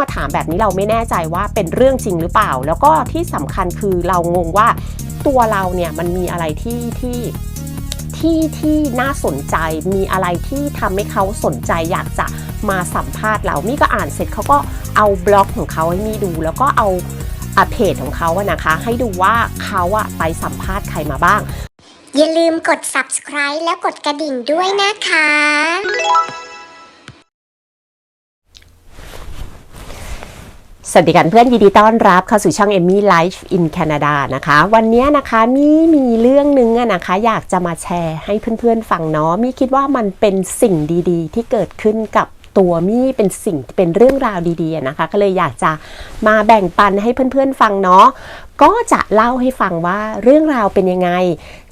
มาถามแบบนี้เราไม่แน่ใจว่าเป็นเรื่องจริงหรือเปล่า แล้วก็ที่สำคัญคือเรางงว่าตัวเราเนี่ยมันมีอะไรที่ที่ที่ที่น่าสนใจมีอะไรที่ทำให้เขาสนใจอยากจะมาสัมภาษณ์เรามี่ก็อ่านเสร็จเขาก็เอาบล็อกของเขาให้มี่ดู แล้วก็เอาอะเพจของเขาอะนะคะ ให้ดูว่าเขาอะไปสัมภาษณ์ใครมาบ้าง อย่าลืมกด subscribe แล้วกดกระดิ่งด้วยนะคะ สวัสดีกันเพื่อนยินดีต้อนรับเข้าสู่ช่อง Emmy Life in Canada นะคะ วันนี้นะคะมีมีเรื่องนึงนะคะ อยากจะมาแชร์ให้เพื่อนๆฟังเนาะมีคิดว่ามันเป็นสิ่งดีๆ ที่เกิดขึ้นกับตัวมี่เป็นสิ่งเป็นเรื่องราวดีๆนะคะ ก็เลยอยากจะมาแบ่งปันให้เพื่อนๆฟังเนาะก็จะเล่าให้ฟังว่าเรื่องราวเป็นยังไง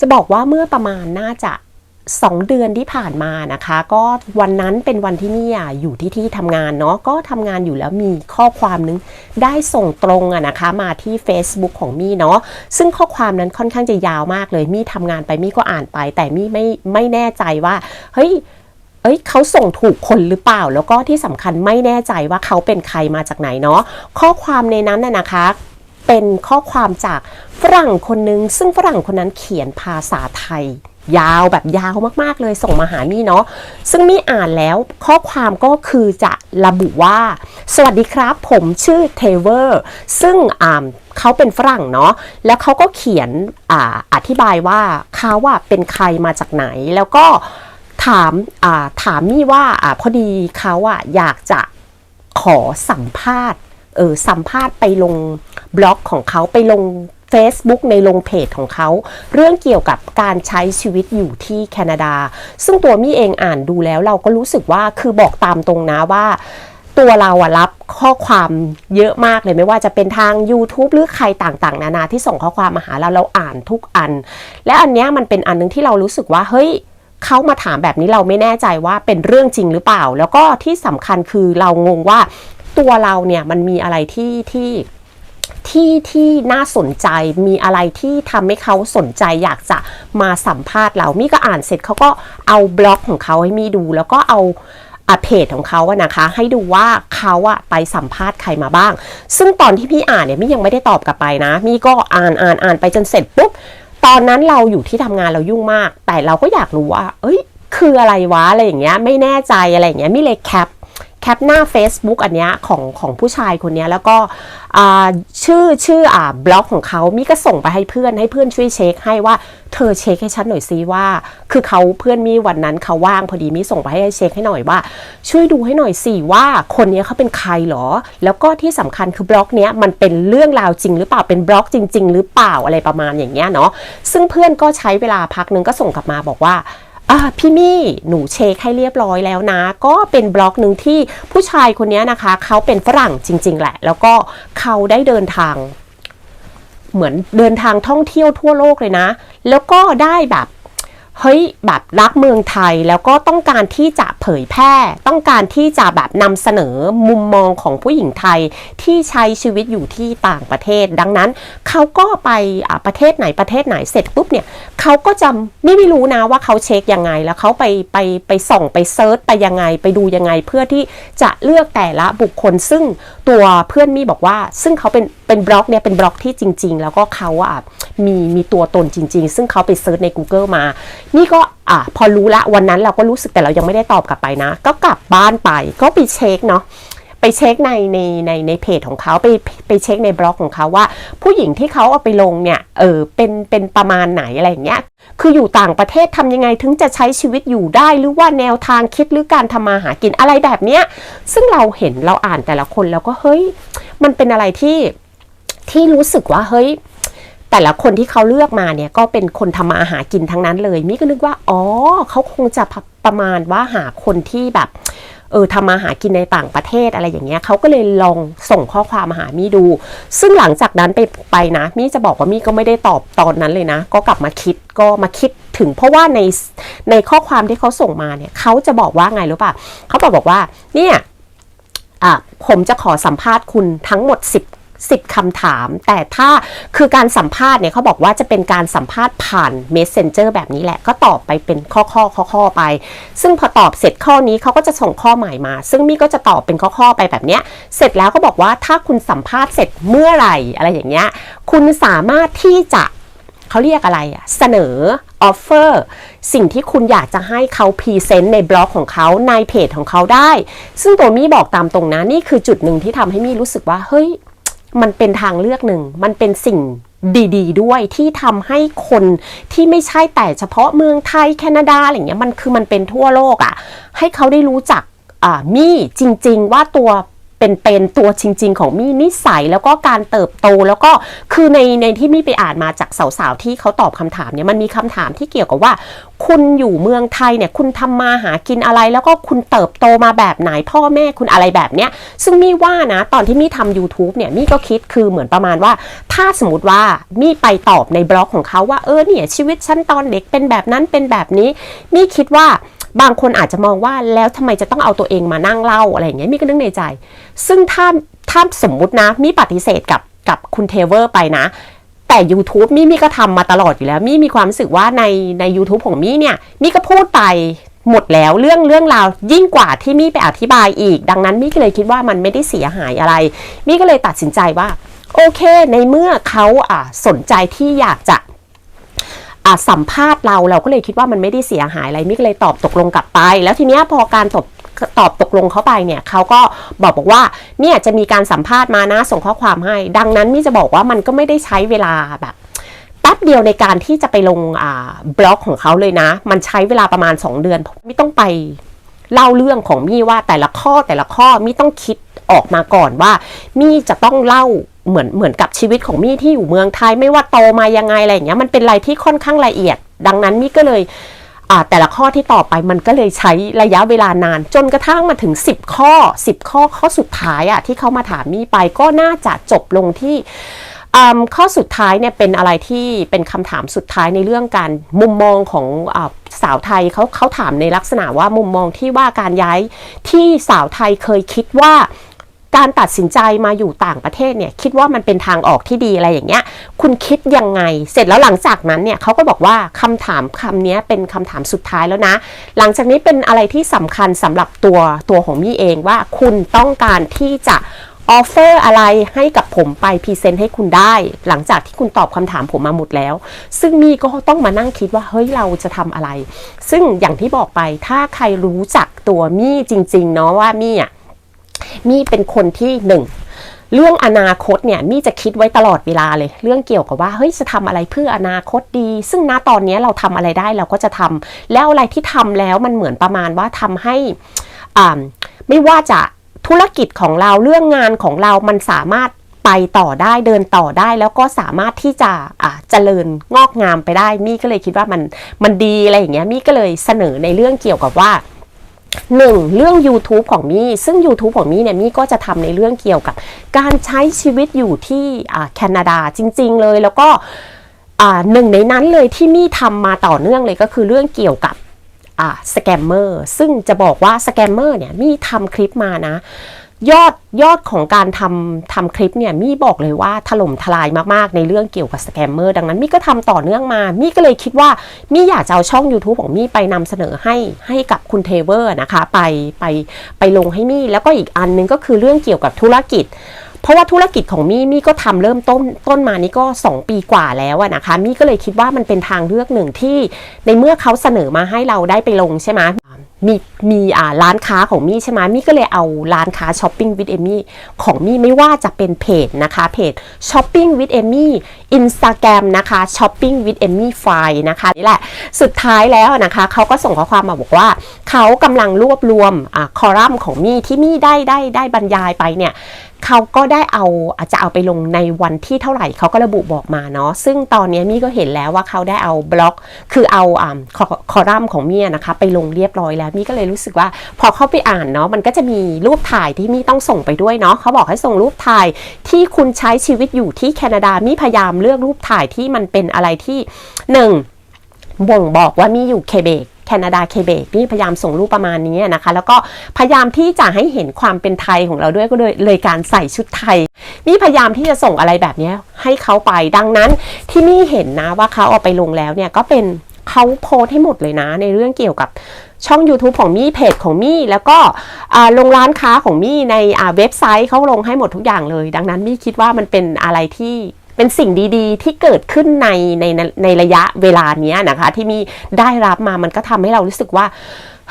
จะบอกว่าเมื่อประมาณน่าจะ สองเดือนที่ผ่านมานะคะ ก็วันนั้นเป็นวันที่มี่อะอยู่ที่ที่ทำงานเนาะก็ทำงานอยู่แล้วมีข้อความนึงได้ส่งตรงอะนะคะมาที่ Facebook ของมี่เนาะซึ่งข้อความนั้นค่อนข้างจะยาวมากเลยมี่ทำงานไปมี่ก็อ่านไป แต่มี่ไม่ไม่แน่ใจว่าเฮ้ยเอ้ยเขาส่งถูกคนหรือเปล่า แล้วก็ที่สำคัญไม่แน่ใจว่าเขาเป็นใครมาจากไหนเนาะข้อความในนั้นน่ะนะคะเป็นข้อความจากฝรั่งคนนึง ซึ่งฝรั่งคนนั้นเขียนภาษาไทย ยาวแบบยาวมากๆเลยส่งมาหามี่เนาะซึ่งมี่อ่านแล้วข้อความก็คือจะระบุว่า สวัสดีครับ ผมชื่อเทเวอร์ซึ่งอ่าเขาเป็นฝรั่งเนาะ แล้วเขาก็เขียนอ่าอธิบายว่าเขาว่าเป็นใครมาจากไหน แล้วก็ถามอ่าถามมี่ว่าอ่าพอดีเขาอะอยากจะขอสัมภาษณ์ เออสัมภาษณ์ไปลงบล็อกของเขาไปลง Facebook ในลงเพจของเขา เรื่องเกี่ยวกับการใช้ชีวิตอยู่ที่แคนาดา ซึ่งตัวมี่เองอ่านดูแล้วเราก็รู้สึกว่าคือบอกตามตรงนะว่าตัวเราอะรับข้อความเยอะมากเลยไม่ว่าจะเป็นทาง YouTube หรือใครต่างๆ นานาที่ส่งข้อความมาหาเราเราอ่านทุกอัน และอันเนี้ยมันเป็นอันนึงที่เรารู้สึกว่าเฮ้ยเขามาถามแบบนี้เราไม่แน่ใจว่าเป็นเรื่องจริงหรือเปล่า แล้วก็ที่สำคัญคือเรางงว่าตัวเราเนี่ยมันมีอะไรที่ที่ ที่ที่น่าสนใจมีอะไรที่ทำให้เขาสนใจอยากจะมาสัมภาษณ์เรามี่ก็อ่านเสร็จเขาก็เอาบล็อกของเขาให้มี่ดู แล้วก็เอาอะเพจของเขาอะนะคะ ให้ดูว่าเขาอะไปสัมภาษณ์ใครมาบ้าง ซึ่งตอนที่พี่อ่านเนี่ยมี่ยังไม่ได้ตอบกลับไปนะ มี่ก็อ่านอ่านอ่านไปจนเสร็จปุ๊บตอนนั้นเราอยู่ที่ทำงานเรายุ่งมาก แต่เราก็อยากรู้ว่า เอ้ย คืออะไรวะอะไรอย่างเงี้ยไม่แน่ใจอะไรอย่างเงี้ยมิเลยแคป แคปหน้า Facebook อันเนี้ยของของผู้ชายคนนี้แล้วก็ชื่อชื่ออ่าบล็อกของเขามิก็ส่งไปให้เพื่อนให้เพื่อนช่วยเช็คให้ว่าเธอเช็คให้ฉันหน่อยซิว่า คือเขาเพื่อนมีวันนั้นเขาว่างพอดีมิส่งไปให้เช็คให้หน่อยว่า ช่วยดูให้หน่อยสิว่าคนนี้เขาเป็นใครเหรอ แล้วก็ที่สำคัญคือบล็อกเนี้ยมันเป็นเรื่องราวจริงหรือเปล่าเป็นบล็อกจริง ๆ หรือเปล่าอะไรประมาณอย่างเงี้ยเนาะซึ่งเพื่อนก็ใช้เวลาพักนึงก็ส่งกลับมาบอกว่า อ่พี่มี่หนูเช็คให้เรียบร้อยแล้วนะ ก็เป็นบล็อกหนึ่งที่ผู้ชายคนนี้นะคะ เขาเป็นฝรั่งจริง ๆ แหละ แล้วก็เขาได้เดินทาง เหมือนเดินทางท่องเที่ยวทั่วโลกเลยนะ แล้วก็ได้แบบ เฮ้ยแบบรักเมืองไทยแล้วก็ต้องการที่จะเผยแพร่ ต้องการที่จะแบบนำเสนอมุมมองของผู้หญิงไทยที่ใช้ชีวิตอยู่ที่ต่างประเทศ ดังนั้นเขาก็ไปอ่าประเทศไหนประเทศไหนเสร็จปุ๊บเนี่ยเขาก็จะไม่ไม่รู้นะว่าเขาเช็คยังไง แล้วเขาไปไปไปส่องไปเซิร์ชไปยังไง ไปดูยังไงเพื่อที่จะเลือกแต่ละบุคคล ซึ่งตัวเพื่อนมี่บอกว่า ซึ่งเขาเป็นเป็นบล็อกเนี่ยเป็นบล็อกที่จริง ๆ แล้วก็เขาอะ มีมีตัวตนจริง ๆ ซึ่งเขาไปเซิร์ชใน Google มา นี่ก็อะพอรู้ละวันนั้นเราก็รู้สึกแต่เรายังไม่ได้ตอบกลับไปนะ ก็กลับบ้านไปก็ไปเช็คเนาะไปเช็คในในในในเพจของเขาไปไปเช็คในบล็อกของเขาว่า ผู้หญิงที่เขาเอาไปลงเนี่ยเออเป็นเป็นประมาณไหนอะไรอย่างเงี้ยคืออยู่ต่างประเทศทำยังไงถึงจะใช้ชีวิตอยู่ได้หรือว่าแนวทางคิดหรือการทำมาหากินอะไรแบบเนี้ยซึ่งเราเห็นเราอ่านแต่ละคนแล้วก็เฮ้ย มันเป็นอะไรที่ที่รู้สึกว่าเฮ้ย แต่ละคนที่เขาเลือกมาเนี่ยก็เป็นคนทำมาหากินทั้งนั้นเลยมิก็นึกว่าอ๋อเขาคงจะประมาณว่าหาคนที่แบบเออทำมาหากินในต่างประเทศอะไรอย่างเงี้ยเขาก็เลยลองส่งข้อความมาหามี่ดู ซึ่งหลังจากนั้นไปไปนะมี่จะบอกว่ามี่ก็ไม่ได้ตอบตอนนั้นเลยนะ ก็กลับมาคิดก็มาคิดถึงเพราะว่าในในข้อความที่เขาส่งมาเนี่ยเขาจะบอกว่าไงรู้ป่ะเขาบอกบอกว่าเนี่ยอะผมจะขอสัมภาษณ์คุณทั้งหมด 10 10คำถาม แต่ถ้าคือการสัมภาษณ์เนี่ยเขาบอกว่าจะเป็นการสัมภาษณ์ผ่าน Messenger แบบนี้แหละ ก็ตอบไปเป็นข้อข้อข้อข้อๆไป ซึ่งพอตอบเสร็จข้อนี้เขาก็จะส่งข้อใหม่มา ซึ่งมี่ก็จะตอบเป็นข้อข้อๆไปแบบเนี้ย เสร็จแล้วก็บอกว่าถ้าคุณสัมภาษณ์เสร็จเมื่อไหร่อะไรอย่างเงี้ย คุณสามารถที่จะเขาเรียกอะไรอะเสนอออฟเฟอร์สิ่งที่คุณอยากจะให้เขาพรีเซนต์ในบล็อกของเขาในเพจของเขาได้ ซึ่งตัวมี่บอกตามตรงนะ นี่คือจุดหนึ่งที่ทำให้มี่รู้สึกว่า เฮ้ย มันเป็นทางเลือกหนึ่ง มันเป็นสิ่งดีๆด้วยที่ทำให้คนที่ไม่ใช่แต่เฉพาะเมืองไทยแคนาดาอะไรเงี้ยมันคือมันเป็นทั่วโลกอะ่ะ ให้เขาได้รู้จักมี่จริง ๆ ว่าตัว เป็นเป็นตัวจริง ๆ ของมี่นิสัยแล้วก็การเติบโตแล้วก็คือในในที่มี่ไปอ่านมาจากสาวๆที่เขาตอบคำถามเนี่ยมันมีคำถามที่เกี่ยวกับว่า คุณอยู่เมืองไทยเนี่ยคุณทำมาหากินอะไรแล้วก็คุณเติบโตมาแบบไหนพ่อแม่คุณอะไรแบบเนี้ยซึ่งมี่ว่านะตอนที่มี่ทำ YouTube เนี่ยมี่ก็คิดคือเหมือนประมาณว่า ถ้าสมมติว่ามี่ไปตอบในบล็อกของเขาว่าเออเนี่ยชีวิตฉันตอนเด็กเป็นแบบนั้นเป็นแบบนี้มี่คิดว่า บางคนอาจจะมองว่าแล้วทำไมจะต้องเอาตัวเองมานั่งเล่าอะไรอย่างเงี้ยมี่ก็นึกในใจ ซึ่งถ้าถ้าสมมุตินะมีปฏิเสธกับกับคุณเทเวอร์ไปนะ แต่ YouTube มี่มี่ก็ทำมาตลอดอยู่แล้ว มี่มีความรู้สึกว่าในใน YouTube ของมี่เนี่ย มี่ก็พูดไปหมดแล้วเรื่องเรื่องราวยิ่งกว่าที่มี่ไปอธิบายอีก ดังนั้นมี่ก็เลยคิดว่ามันไม่ได้เสียหายอะไร มี่ก็เลยตัดสินใจว่า โอเค ในเมื่อเขาอ่าสนใจที่อยากจะ สัมภาษณ์เราเราก็เลยคิดว่ามันไม่ได้เสียหายอะไรมิกเลยตอบตกลงกลับไป แล้วทีเนี้ยพอการตอบตอบตกลงเข้าไปเนี่ยเขาก็บอกบอกว่าเนี่ยจะมีการสัมภาษณ์มานะส่งข้อความให้ ดังนั้นมิจะบอกว่ามันก็ไม่ได้ใช้เวลาแบบแป๊บเดียวในการที่จะไปลงอ่าบล็อกของเขาเลยนะ มันใช้เวลาประมาณ 2 เดือนม่ต้องไปเล่าเรื่องของมี่ว่าแต่ละข้อแต่ละข้อมี่ต้องคิดออกมาก่อนว่ามี่จะต้องเล่า เหมือนเหมือนกับชีวิตของมี่ที่อยู่เมืองไทยไม่ว่าโตมายังไงอะไรอย่างเงี้ยมันเป็นอะไรที่ค่อนข้างละเอียด ดังนั้นมี่ก็เลยอ่าแต่ละข้อที่ตอบไปมันก็เลยใช้ระยะเวลานาน จนกระทั่งมาถึง 10 ข้อ 10 ข้อข้อสุดท้ายอะที่เขามาถามมี่ไปก็น่าจะจบลงที่อืมข้อสุดท้ายเนี่ยเป็นอะไรที่เป็นคำถามสุดท้ายในเรื่องการมุมมองของอสาวไทยเขาเขาถามในลักษณะว่ามุมมองที่ว่าการย้ายที่สาวไทยเคยคิดว่า การตัดสินใจมาอยู่ต่างประเทศเนี่ยคิดว่ามันเป็นทางออกที่ดีอะไรอย่างเงี้ย คุณคิดยังไง เสร็จแล้วหลังจากนั้นเนี่ยเขาก็บอกว่าคำถามคำนี้เป็นคำถามสุดท้ายแล้วนะ หลังจากนี้เป็นอะไรที่สำคัญสำหรับตัวตัวของมี่เองว่าคุณต้องการที่จะออฟเฟอร์อะไรให้กับผมไปพรีเซนต์ให้คุณได้ หลังจากที่คุณตอบคำถามผมมาหมดแล้ว ซึ่งมี่ก็ต้องมานั่งคิดว่าเฮ้ยเราจะทำอะไร ซึ่งอย่างที่บอกไปถ้าใครรู้จักตัวมี่จริง ๆ เนาะว่ามี่อะ มี่เป็นคนที่หนึ่งเรื่องอนาคตเนี่ยมี่จะคิดไว้ตลอดเวลาเลย เรื่องเกี่ยวกับว่าเฮ้ยจะทำอะไรเพื่ออนาคตดี ซึ่งณตอนนี้เราทำอะไรได้เราก็จะทำแล้วอะไรที่ทำแล้วมันเหมือนประมาณว่าทำให้อ่าไม่ว่าจะธุรกิจของเราเรื่องงานของเรามันสามารถไปต่อได้เดินต่อได้แล้วก็สามารถที่จะอ่าเจริญงอกงามไปได้มี่ก็เลยคิดว่ามันมันดีอะไรอย่างเงี้ยมี่ก็เลยเสนอในเรื่องเกี่ยวกับว่า หนึ่งเรื่อง YouTube ของมี่ซึ่ง YouTube ของมี่เนี่ยมี่ก็จะทำในเรื่องเกี่ยวกับ การใช้ชีวิตอยู่ที่แคนาดาจริง ๆ เลยแล้วก็หนึ่งในนั้นเลยที่มี่ทำมาต่อเนื่องเลยก็คือเรื่องเกี่ยวกับสแกมเมอร์ซึ่งจะบอกว่าสแกมเมอร์เนี่ยมี่ทำคลิปมานะ ยอดยอดของการทำทำคลิปเนี่ยมี่บอกเลยว่าถล่มทลายมากๆ ในเรื่องเกี่ยวกับสแกมเมอร์ดังนั้นมี่ก็ทำต่อเนื่องมา มี่ก็เลยคิดว่ามี่อยากจะเอาช่อง YouTube ของมี่ไปนำเสนอให้ให้กับคุณเทเวอร์นะคะ ไปไปไปลงให้มี่แล้วก็อีกอันนึงก็คือเรื่องเกี่ยวกับธุรกิจเพราะว่าธุรกิจของมี่มี่ก็ทำเริ่มต้นต้นมานี่ก็ 2 ปีกว่าแล้วนะคะมี่ก็เลยคิดว่ามันเป็นทางเลือกหนึ่งที่ในเมื่อเขาเสนอมาให้เราได้ไปลงใช่ไหม มีมีอ่าร้านค้าของมี่ใช่ไหมมี่ก็เลยเอาร้านค้าช้อปปิ้งวิดเอมี่ของมี่ไม่ว่าจะเป็นเพจนะคะเพจช้อปปิ้งวิดเอมี่อินสตาแกรมนะคะช้อปปิ้งวิดเอมี่ไฟนะคะนี่แหละสุดท้ายแล้วนะคะเขาก็ส่งข้อความมาบอกว่า เขากำลังรวบรวมอ่าคอลัมน์ของมี่ที่มี่ได้ได้ได้บรรยายไปเนี่ย เขาก็ได้เอาอาจจะเอาไปลงในวันที่เท่าไหร่เขาก็ระบุบอกมาเนาะซึ่งตอนนี้มี่ก็เห็นแล้วว่าเขาได้เอาบล็อก คือเอาอคอคอลัมน์ของมี่นะคะ ไปลงเรียบร้อยแล้วมี่ก็เลยรู้สึกว่า พอเข้าไปอ่านเนาะมันก็จะมีรูปถ่ายที่มี่ต้องส่งไปด้วยเนาะเขาบอกให้ส่งรูปถ่ายที่คุณใช้ชีวิตอยู่ที่แคนาดามี่พยายามเลือกรูปถ่ายที่มันเป็นอะไรที่หนึ่งบ่งบอกว่ามี่อยู่เคเบก คแคนาดาเคเบกนี่พยายามส่งรูปประมาณนี้นะคะ แล้วก็พยายามที่จะให้เห็นความเป็นไทยของเราด้วยก็เลยเลยการใส่ชุดไทย นี่พยายามที่จะส่งอะไรแบบนี้ให้เขาไปดังนั้นที่นี่เห็นนะว่าเขาเอาไปลงแล้วเนี่ยก็เป็นเขาโพสให้หมดเลยนะ ในเรื่องเกี่ยวกับช่อง YouTube ของมี่เพจของมี่แล้วก็อ่าลงร้านค้าของมี่ในอ่าเว็บไซต์เขาลงให้หมดทุกอย่างเลย ดังนั้นมี่คิดว่ามันเป็นอะไรที่ เป็นสิ่งดีๆ ที่เกิดขึ้นในในในในระยะเวลานี้นะคะ ที่มีได้รับมามันก็ทำให้เรารู้สึกว่า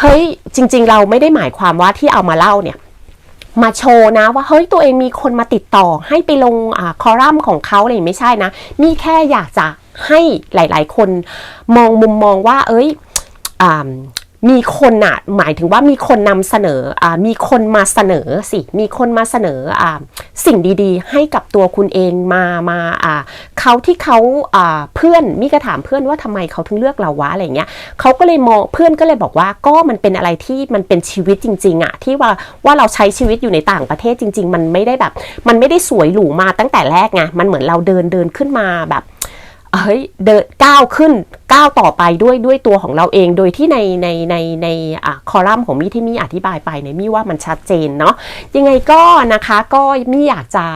เฮ้ยจริง ๆ เราไม่ได้หมายความว่าที่เอามาเล่าเนี่ยมาโชว์นะว่าเฮ้ยตัวเองมีคนมาติดต่อให้ไปลงอ่าคอลัมน์ของเขาอะไรไม่ใช่นะมีแค่อยากจะให้หลาย ๆ คนมองมุมมองว่า เอ้ยอ่า มีคนอะหมายถึงว่ามีคนนำเสนออ่ามีคนมาเสนอสิ มีคนมาเสนออ่าสิ่งดีๆ ให้กับตัวคุณเองมามาอ่าเขาที่เขาอ่าเพื่อนมีก็ถามเพื่อนว่าทำไมเขาถึงเลือกเราวะอะไรเงี้ยเขาก็เลยมองเพื่อนก็เลยบอกว่าก็มันเป็นอะไรที่มันเป็นชีวิตจริง ๆอะที่ว่าว่าเราใช้ชีวิตอยู่ในต่างประเทศจริง ๆ มันไม่ได้แบบ มันไม่ได้สวยหรูมาตั้งแต่แรกไงมันเหมือนเราเดินเดินขึ้นมาแบบ เฮ้ยเดินก้าวขึ้นก้าวต่อไปด้วยด้วยตัวของเราเอง โดยที่ในในในในอะคอลัมน์ของมี่ที่มี่อธิบายไปเนี่ยมี่ว่ามันชัดเจนเนาะยังไงก็นะคะก็มี่อยากจะ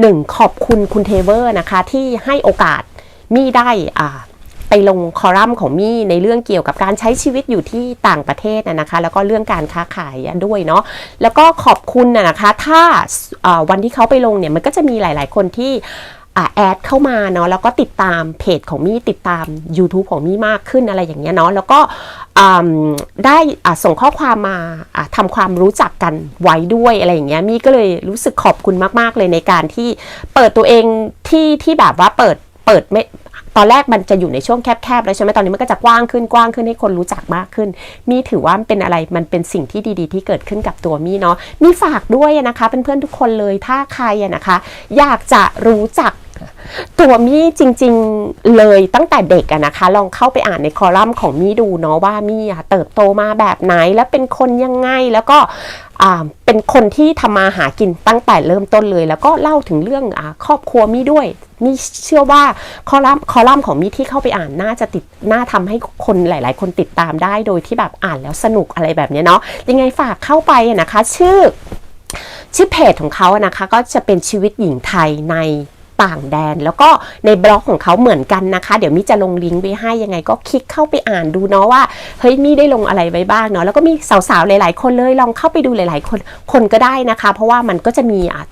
หนึ่งขอบคุณคุณเทเวอร์นะคะ ที่ให้โอกาสมี่ได้อ่าไปลงคอลัมน์ของมี่ในเรื่องเกี่ยวกับการใช้ชีวิตอยู่ที่ต่างประเทศนะนะคะ แล้วก็เรื่องการค้าขายด้วยเนาะแล้วก็ขอบคุณนะคะ ถ้าอ่าวันที่เขาไปลงเนี่ยมันก็จะมีหลาย ๆ คนที่ แอดเข้ามาเนาะแล้วก็ติดตามเพจของมี่ติดตาม YouTube ของมี่มากขึ้นอะไรอย่างเงี้ยเนาะแล้วก็อืมได้อ่าส่งข้อความมาอ่าทำความรู้จักกันไว้ด้วยอะไรอย่างเงี้ยมี่ก็เลยรู้สึกขอบคุณมาก ๆ เลยในการที่เปิดตัวเองที่ที่แบบว่าเปิดเปิดไม่ ตอนแรกมันจะอยู่ในช่วงแคบๆแล้วใช่ไหมตอนนี้มันก็จะกว้างขึ้นกว้างขึ้นให้คนรู้จักมากขึ้น มีถือว่ามันเป็นอะไรมันเป็นสิ่งที่ดีๆ ที่เกิดขึ้นกับตัวมีเนาะมีฝากด้วยนะคะเพื่อนๆทุกคนเลยถ้าใครนะคะ อยากจะรู้จักตัวมี่จริงๆเลยตั้งแต่เด็กอะนะคะ ลองเข้าไปอ่านในคอลัมน์ของมี่ดูเนาะว่ามี่อะเติบโตมาแบบไหนแล้วเป็นคนยังไงแล้วก็ เป็นคนที่ทำมาหากินตั้งแต่เริ่มต้นเลย แล้วก็เล่าถึงเรื่องอครอบครัวมี่ด้วยมี่เชื่อว่าคอลัมน์คอลัมน์ของมี่ที่เข้าไปอ่านน่าจะติดน่าทำให้คนหลาย ๆ คนติดตามได้โดยที่แบบอ่านแล้วสนุกอะไรแบบเนี้ยเนาะยังไงฝากเข้าไปนะคะ ชื่อชื่อเพจของเขานะคะ ก็จะเป็นชีวิตหญิงไทยใน ต่างแดน แล้วก็ในบล็อกของเขาเหมือนกันนะคะ เดี๋ยวมิจะลงลิงก์ไว้ให้ยังไงก็คลิกเข้าไปอ่านดูเนาะว่าเฮ้ยมีได้ลงอะไรไว้บ้างเนาะแล้วก็มีสาวๆหลาย ๆ คนเลยลองเข้าไปดูหลาย ๆ คนคนก็ได้นะคะ เพราะว่ามันก็จะมีอะ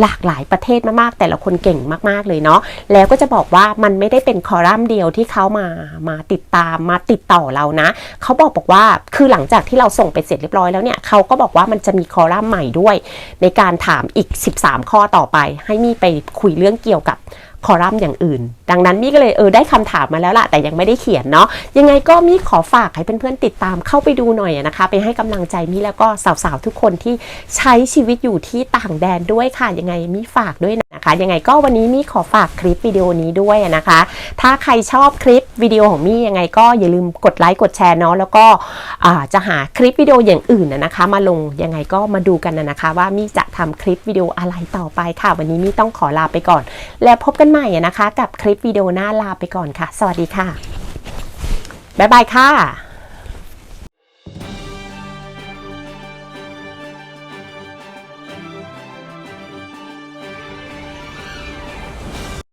หลากหลายประเทศมากๆ แต่ละคนเก่งมากๆเลยเนาะแล้วก็จะบอกว่ามันไม่ได้เป็นคอลัมน์เดียวที่เขามามาติดตามมาติดต่อเรานะเขาบอกบอกว่าคือหลังจากที่เราส่งไปเสร็จเรียบร้อยแล้วเนี่ยเขาก็บอกว่ามันจะมีคอลัมน์ใหม่ด้วย ในการถามอีก 13 ข้อต่อไป ให้มีไปคุยเรื่องเกี่ยวกับ คอลัมน์อย่างอื่น ดังนั้นมี่ก็เลยเออได้คำถามมาแล้วล่ะแต่ยังไม่ได้เขียนเนาะยังไงก็มี่ขอฝากให้เพื่อนๆติดตามเข้าไปดูหน่อยนะคะ ไปให้กำลังใจมี่แล้วก็สาวๆทุกคนที่ใช้ชีวิตอยู่ที่ต่างแดนด้วยค่ะ ยังไงมี่ฝากด้วยนะคะ ยังไงก็วันนี้มี่ขอฝากคลิปวิดีโอนี้ด้วยนะคะ ถ้าใครชอบคลิปวิดีโอของมี่ยังไงก็อย่าลืมกดไลค์กดแชร์เนาะแล้วก็จะหาคลิปวิดีโออย่างอื่นนะคะ มาลงยังไงก็มาดูกันนะคะ ว่ามี่จะทำคลิปวิดีโออะไรต่อไปค่ะ วันนี้มี่ต้องขอลาไปก่อน แล้วพบกันใหม่อะนะคะ กับคลิปวิดีโอหน้าลาไปก่อนค่ะ สวัสดีค่ะ บ๊ายบายค่ะ